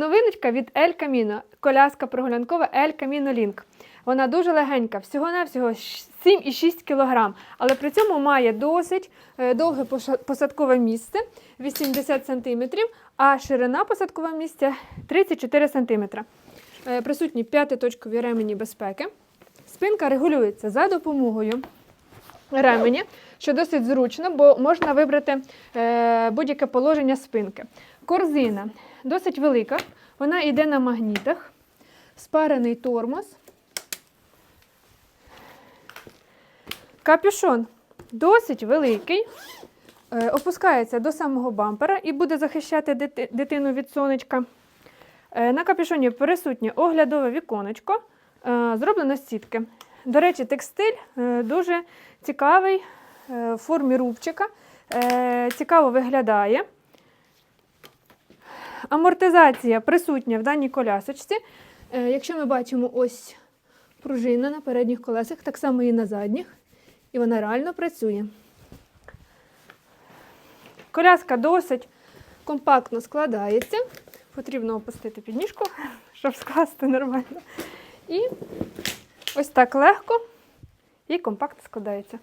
Новиночка від El Camino, коляска прогулянкова El Camino Link. Вона дуже легенька, всього-навсього 7,6 кг, але при цьому має досить е, довге посадкове місце 80 см, а ширина посадкового місця 34 см. Е, Присутні п'ятиточкові ремені безпеки. Спинка регулюється за допомогою ремені, що досить зручно, бо можна вибрати е, будь-яке положення спинки. Корзина досить велика, вона йде на магнітах, спарений тормоз. Капюшон досить великий, е, опускається до самого бампера і буде захищати дитину від сонечка. Е, На капюшоні присутнє оглядове віконечко, е, зроблено з сітки. До речі, текстиль дуже цікавий в формі рубчика, цікаво виглядає. Амортизація присутня в даній колясочці. Е, Якщо ми бачимо ось пружина на передніх колесах, так само і на задніх, і вона реально працює. Коляска досить компактно складається. Потрібно опустити підніжку, щоб скласти нормально. І ось так легко і компактно складається.